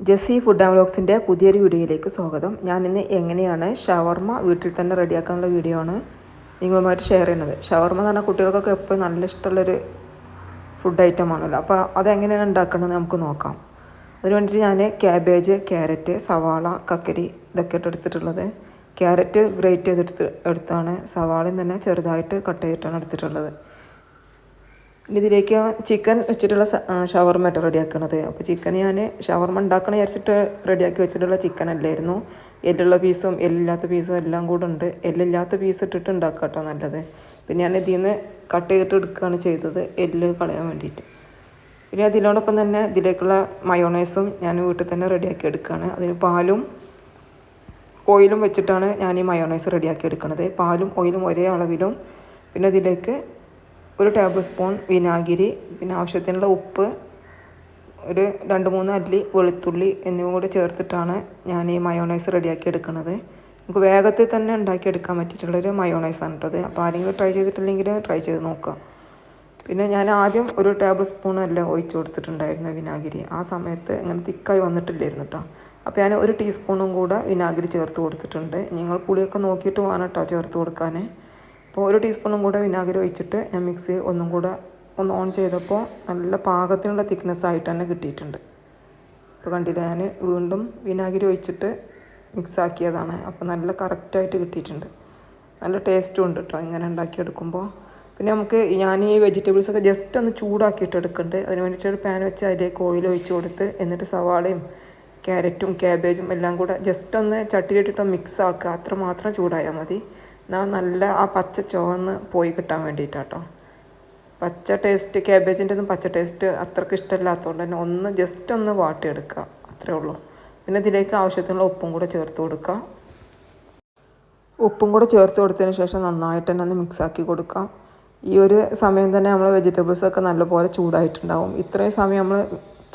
Jessy food and വ്ലോഗ്സിന്റെ പുതിയൊരു വീഡിയോയിലേക്ക് സ്വാഗതം. ഞാനിന്ന് എങ്ങനെയാണ് ഷവർമ വീട്ടിൽ തന്നെ റെഡിയാക്കാനുള്ള വീഡിയോ ആണ് നിങ്ങളുമായിട്ട് ഷെയർ ചെയ്യുന്നത്. ഷവർമ എന്ന് പറഞ്ഞാൽ കുട്ടികൾക്കൊക്കെ എപ്പോഴും നല്ല ഇഷ്ടമുള്ളൊരു ഫുഡ് ഐറ്റം ആണല്ലോ. അപ്പോൾ അതെങ്ങനെയാണ് ഉണ്ടാക്കുന്നത് നമുക്ക് നോക്കാം. അതിന് വേണ്ടിയിട്ട് ഞാൻ ക്യാബേജ് ക്യാരറ്റ് സവാള കക്കരി ഇതൊക്കെ എടുത്തിട്ടുള്ളത്. ക്യാരറ്റ് ഗ്രേറ്റ് ചെയ്തെടുത്ത് എടുത്താണ് സവാളയും തന്നെ ചെറുതായിട്ട് കട്ട് ചെയ്തിട്ടാണ് എടുത്തിട്ടുള്ളത്. ഇതിലേക്ക് ചിക്കൻ വെച്ചിട്ടുള്ള ഷവർമ ആയിട്ട് റെഡിയാക്കണത്. അപ്പോൾ ചിക്കൻ ഞാൻ ഷവർമ ഉണ്ടാക്കണം വിചാരിച്ചിട്ട് റെഡിയാക്കി വെച്ചിട്ടുള്ള ചിക്കൻ അല്ലായിരുന്നു. എല്ലുള്ള പീസും എല്ലില്ലാത്ത പീസും എല്ലാം കൂടെ ഉണ്ട്. എല്ലില്ലാത്ത പീസ് ഇട്ടിട്ട് ഉണ്ടാക്കുക കേട്ടോ നല്ലത്. പിന്നെ ഞാൻ ഇതിൽ നിന്ന് കട്ട് ചെയ്തിട്ട് എടുക്കുകയാണ് ചെയ്തത്. എല്ല് കളയാൻ വേണ്ടിയിട്ട്. പിന്നെ അതിനോടൊപ്പം തന്നെ ഇതിലേക്കുള്ള മയോണൈസും ഞാൻ വീട്ടിൽ തന്നെ റെഡിയാക്കി എടുക്കുകയാണ് അതിന് പാലും ഓയിലും വെച്ചിട്ടാണ് ഞാൻ ഈ മയോണൈസ് റെഡിയാക്കി എടുക്കുന്നത് പാലും ഓയിലും ഒരേ അളവിലും. പിന്നെ ഇതിലേക്ക് ഒരു ടേബിൾ സ്പൂൺ വിനാഗിരി പിന്നെ ആവശ്യത്തിനുള്ള ഉപ്പ് ഒരു രണ്ട് മൂന്ന് അല്ലി വെളുത്തുള്ളി എന്നിവ കൂടി ചേർത്തിട്ടാണ് ഞാൻ ഈ മയോണൈസ് റെഡിയാക്കി എടുക്കുന്നത്. നമുക്ക് വേഗത്തിൽ തന്നെ ഉണ്ടാക്കിയെടുക്കാൻ പറ്റിയിട്ടുള്ളൊരു ആണ് കേട്ടത് അപ്പോൾ ആരെങ്കിലും ട്രൈ ചെയ്തിട്ടില്ലെങ്കിൽ ട്രൈ ചെയ്ത് നോക്കുക. പിന്നെ ഞാൻ ആദ്യം ഒരു ടേബിൾ സ്പൂൺ അല്ല ഒഴിച്ച് കൊടുത്തിട്ടുണ്ടായിരുന്നു വിനാഗിരി. ആ സമയത്ത് ഇങ്ങനെ തിക്കായി വന്നിട്ടില്ലായിരുന്നു കേട്ടോ അപ്പോൾ ഞാൻ ഒരു ടീസ്പൂണും കൂടെ വിനാഗിരി ചേർത്ത് കൊടുത്തിട്ടുണ്ട്. നിങ്ങൾ പുളിയൊക്കെ നോക്കിയിട്ട് വേണം കേട്ടോ ചേർത്ത് കൊടുക്കാൻ അപ്പോൾ ഒരു ടീസ്പൂണും കൂടെ വിനാഗിരി ഒഴിച്ചിട്ട് ഞാൻ മിക്സി ഒന്നും കൂടെ ഒന്ന് ഓൺ ചെയ്തപ്പോൾ നല്ല പാകത്തിനുള്ള തിക്നെസ് ആയിട്ട് തന്നെ കിട്ടിയിട്ടുണ്ട്. ഇപ്പോൾ കണ്ടില്ല ഞാൻ വീണ്ടും വിനാഗിരി ഒഴിച്ചിട്ട് മിക്സ് ആക്കിയതാണ്. അപ്പോൾ നല്ല കറക്റ്റായിട്ട് കിട്ടിയിട്ടുണ്ട്. നല്ല ടേസ്റ്റും ഉണ്ട് കേട്ടോ ഇങ്ങനെ ഉണ്ടാക്കിയെടുക്കുമ്പോൾ. പിന്നെ നമുക്ക് ഞാൻ ഈ വെജിറ്റബിൾസ് ഒക്കെ ജസ്റ്റ് ഒന്ന് ചൂടാക്കിയിട്ട് എടുക്കുന്നുണ്ട് അതിന് വേണ്ടിയിട്ട് ഒരു പാൻ വെച്ച് അതിലേക്ക് ഓയിൽ ഒഴിച്ച് കൊടുത്ത് എന്നിട്ട് സവാളയും ക്യാരറ്റും ക്യാബേജും എല്ലാം കൂടെ ജസ്റ്റ് ഒന്ന് ചട്ടിയിലിട്ടിട്ട് മിക്സ് ആക്കുക. അത്ര മാത്രം ചൂടായാൽ മതി. നല്ല ആ പച്ച ചുവന്ന് പോയി കിട്ടാൻ വേണ്ടിയിട്ടാട്ടോ പച്ച ടേസ്റ്റ് ക്യാബേജിന്റെ ഒന്നും പച്ച ടേസ്റ്റ് അത്രയ്ക്ക് ഇഷ്ടമില്ലാത്തതുകൊണ്ട് തന്നെ ഒന്ന് ജസ്റ്റ് ഒന്ന് വാട്ടിയെടുക്കുക അത്രേ ഉള്ളൂ. പിന്നെ ഇതിലേക്ക് ആവശ്യത്തിനുള്ള ഉപ്പും കൂടെ ചേർത്ത് കൊടുക്കുക ഉപ്പും കൂടെ ചേർത്ത് കൊടുത്തതിന് ശേഷം നന്നായിട്ട് തന്നെ ഒന്ന് മിക്സാക്കി കൊടുക്കാം. ഈ ഒരു സമയം തന്നെ നമ്മൾ വെജിറ്റബിൾസൊക്കെ നല്ലപോലെ ചൂടായിട്ടുണ്ടാവും. ഇത്രയും സമയം നമ്മൾ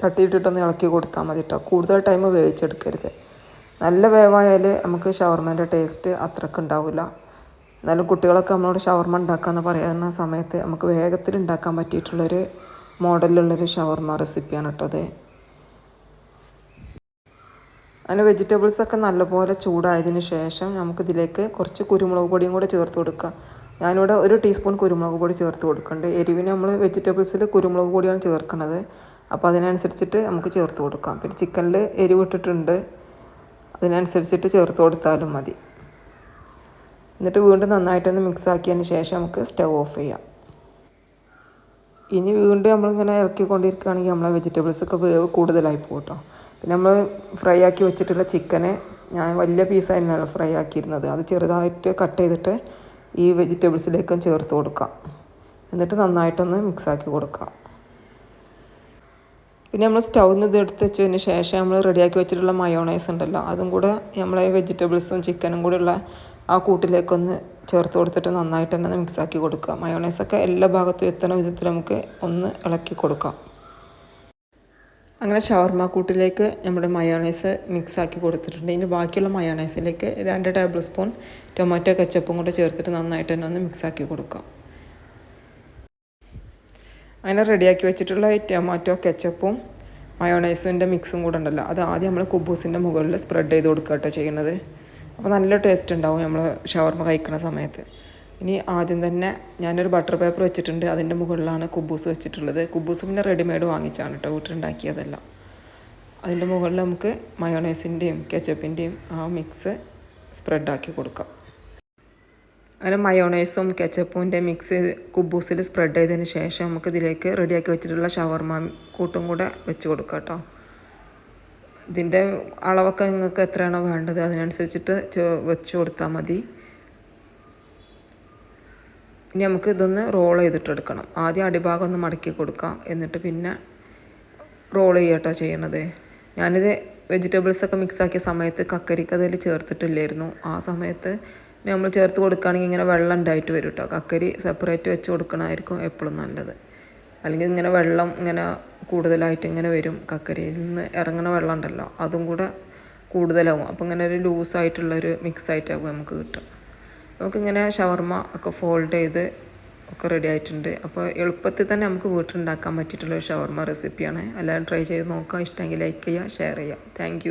ചട്ടിയിട്ടിട്ടൊന്ന് ഇളക്കി കൊടുത്താൽ മതി കേട്ടോ കൂടുതൽ ടൈം വേവിച്ചെടുക്കരുത്. നല്ല വേവായാൽ നമുക്ക് ഷവർമേന്റെ ടേസ്റ്റ് അത്രയ്ക്ക് ഉണ്ടാവില്ല എന്നാലും കുട്ടികളൊക്കെ നമ്മളോട് ഷവർമ ഉണ്ടാക്കാമെന്ന് പറയുന്ന സമയത്ത് നമുക്ക് വേഗത്തിൽ ഉണ്ടാക്കാൻ പറ്റിയിട്ടുള്ളൊരു മോഡലിലുള്ളൊരു ഷവർമ റെസിപ്പിയാണ് കേട്ടത് അതിന് വെജിറ്റബിൾസൊക്കെ നല്ലപോലെ ചൂടായതിന് ശേഷം നമുക്കിതിലേക്ക് കുറച്ച് കുരുമുളക് പൊടിയും കൂടെ ചേർത്ത് കൊടുക്കുക ഞാനിവിടെ ഒരു ടീസ്പൂൺ കുരുമുളക് പൊടി ചേർത്ത് കൊടുക്കുന്നുണ്ട്. എരിവിന് നമ്മൾ വെജിറ്റബിൾസിൽ കുരുമുളക് പൊടിയാണ് ചേർക്കുന്നത്. അപ്പോൾ അതിനനുസരിച്ചിട്ട് നമുക്ക് ചേർത്ത് കൊടുക്കാം. പിന്നെ ചിക്കനിൽ എരിവിട്ടിട്ടുണ്ട് അതിനനുസരിച്ചിട്ട് ചേർത്ത് കൊടുത്താലും മതി. എന്നിട്ട് വീണ്ടും നന്നായിട്ടൊന്ന് മിക്സ് ആക്കിയതിന് ശേഷം നമുക്ക് സ്റ്റവ് ഓഫ് ചെയ്യാം. ഇനി വീണ്ടും നമ്മളിങ്ങനെ ഇറക്കിക്കൊണ്ടിരിക്കുകയാണെങ്കിൽ നമ്മളെ വെജിറ്റബിൾസ് ഒക്കെ വേവ് കൂടുതലായി പോകും കേട്ടോ പിന്നെ നമ്മൾ ഫ്രൈ ആക്കി വെച്ചിട്ടുള്ള ചിക്കനെ ഞാൻ വലിയ പീസ് തന്നെയാണ് ഫ്രൈ ആക്കിയിരുന്നത്. അത് ചെറുതായിട്ട് കട്ട് ചെയ്തിട്ട് ഈ വെജിറ്റബിൾസിലേക്കും ചേർത്ത് കൊടുക്കാം. എന്നിട്ട് നന്നായിട്ടൊന്ന് മിക്സ് ആക്കി കൊടുക്കാം. പിന്നെ നമ്മൾ സ്റ്റൗവിൽ നിന്ന് ഇത് എടുത്ത് വെച്ചതിന് ശേഷം നമ്മൾ റെഡിയാക്കി വെച്ചിട്ടുള്ള മയോണൈസ് ഉണ്ടല്ലോ അതും കൂടെ നമ്മളെ വെജിറ്റബിൾസും ചിക്കനും കൂടെ ഉള്ള ആ കൂട്ടിലേക്കൊന്ന് ചേർത്ത് കൊടുത്തിട്ട് നന്നായിട്ട് തന്നെ മിക്സ് ആക്കി കൊടുക്കുക. മയോണൈസൊക്കെ എല്ലാ ഭാഗത്തും എത്തുന്ന വിധത്തിൽ നമുക്ക് ഒന്ന് ഇളക്കി കൊടുക്കാം. അങ്ങനെ ഷവർമ കൂട്ടിലേക്ക് നമ്മുടെ മയോണൈസ് മിക്സ് ആക്കി കൊടുത്തിട്ടുണ്ട്. ഇനി ബാക്കിയുള്ള മയോണൈസിലേക്ക് രണ്ട് ടേബിൾ സ്പൂൺ ടൊമാറ്റോ കച്ചപ്പും കൂടെ ചേർത്തിട്ട് നന്നായിട്ട് തന്നെ ഒന്ന് മിക്സ് ആക്കി കൊടുക്കാം. അങ്ങനെ റെഡിയാക്കി വെച്ചിട്ടുള്ള ഈ ടൊമാറ്റോ കെച്ചപ്പും മയോണൈസിന്റെ മിക്സും കൂടെ ഉണ്ടല്ലോ. അത് ആദ്യം നമ്മൾ കുബൂസിന്റെ മുകളിൽ സ്പ്രെഡ് ചെയ്ത് കൊടുക്കുക കേട്ടോ ചെയ്യുന്നത്. അപ്പോൾ നല്ല ടേസ്റ്റ് ഉണ്ടാവും നമ്മൾ ഷവർമ കഴിക്കുന്ന സമയത്ത്. ഇനി ആദ്യം തന്നെ ഞാനൊരു ബട്ടർ പേപ്പർ വെച്ചിട്ടുണ്ട്. അതിന്റെ മുകളിലാണ് കുബൂസ് വെച്ചിട്ടുള്ളത്. കുബൂസ് പിന്നെ റെഡിമെയ്ഡ് വാങ്ങിച്ചാണ് കേട്ടോ വീട്ടിലുണ്ടാക്കിയതല്ല. അതിന്റെ മുകളിൽ നമുക്ക് മയോണൈസിന്റെയും കെച്ചപ്പിന്റെയും ആ മിക്സ് സ്പ്രെഡാക്കി കൊടുക്കാം. അങ്ങനെ മയോണൈസും കെച്ചപ്പൂന്റെ മിക്സ് കുബൂസിൽ സ്പ്രെഡ് ചെയ്തതിന് ശേഷം നമുക്ക് ഇതിലേക്ക് റെഡിയാക്കി വെച്ചിട്ടുള്ള ഷവർമ കൂട്ടും കൂടെ വെച്ച് കൊടുക്കാം കേട്ടോ ഇതിന്റെ അളവൊക്കെ നിങ്ങൾക്ക് എത്രയാണോ വേണ്ടത് അതിനനുസരിച്ചിട്ട് വെച്ച് കൊടുത്താൽ മതി. ഇനി നമുക്ക് ഇതൊന്ന് റോൾ ചെയ്തിട്ടെടുക്കണം. ആദ്യം അടിഭാഗം ഒന്ന് മടക്കി കൊടുക്കാം. എന്നിട്ട് പിന്നെ റോൾ ചെയ്യട്ടോ ചെയ്യണത്. ഞാനിത് വെജിറ്റബിൾസൊക്കെ മിക്സാക്കിയ സമയത്ത് കക്കരിക്ക് അതിൽ ചേർത്തിട്ടില്ലായിരുന്നു. ആ സമയത്ത് നമ്മൾ ചേർത്ത് കൊടുക്കുകയാണെങ്കിൽ ഇങ്ങനെ വെള്ളം ഉണ്ടായിട്ട് വരും കേട്ടോ കക്കരി സെപ്പറേറ്റ് വെച്ച് കൊടുക്കണമായിരിക്കും എപ്പോഴും നല്ലത്. അല്ലെങ്കിൽ ഇങ്ങനെ വെള്ളം ഇങ്ങനെ കൂടുതലായിട്ട് ഇങ്ങനെ വരും കക്കരിയിൽ നിന്ന് ഇറങ്ങുന്ന വെള്ളം ഉണ്ടല്ലോ അതും കൂടെ കൂടുതലാവും. അപ്പോൾ ഇങ്ങനെ ഒരു ലൂസായിട്ടുള്ളൊരു മിക്സ് ആയിട്ടാകും നമുക്ക് കിട്ടുക. നമുക്കിങ്ങനെ ഷവർമ ഒക്കെ ഫോൾഡ് ചെയ്ത് ഒക്കെ റെഡി ആയിട്ടുണ്ട്. അപ്പോൾ എളുപ്പത്തിൽ തന്നെ നമുക്ക് വീട്ടിലുണ്ടാക്കാൻ പറ്റിയിട്ടുള്ള ഒരു ഷവർമ റെസിപ്പിയാണ് എല്ലാവരും ട്രൈ ചെയ്ത് നോക്കുക. ഇഷ്ടമെങ്കിൽ ലൈക്ക് ചെയ്യുക ഷെയർ ചെയ്യുക. താങ്ക്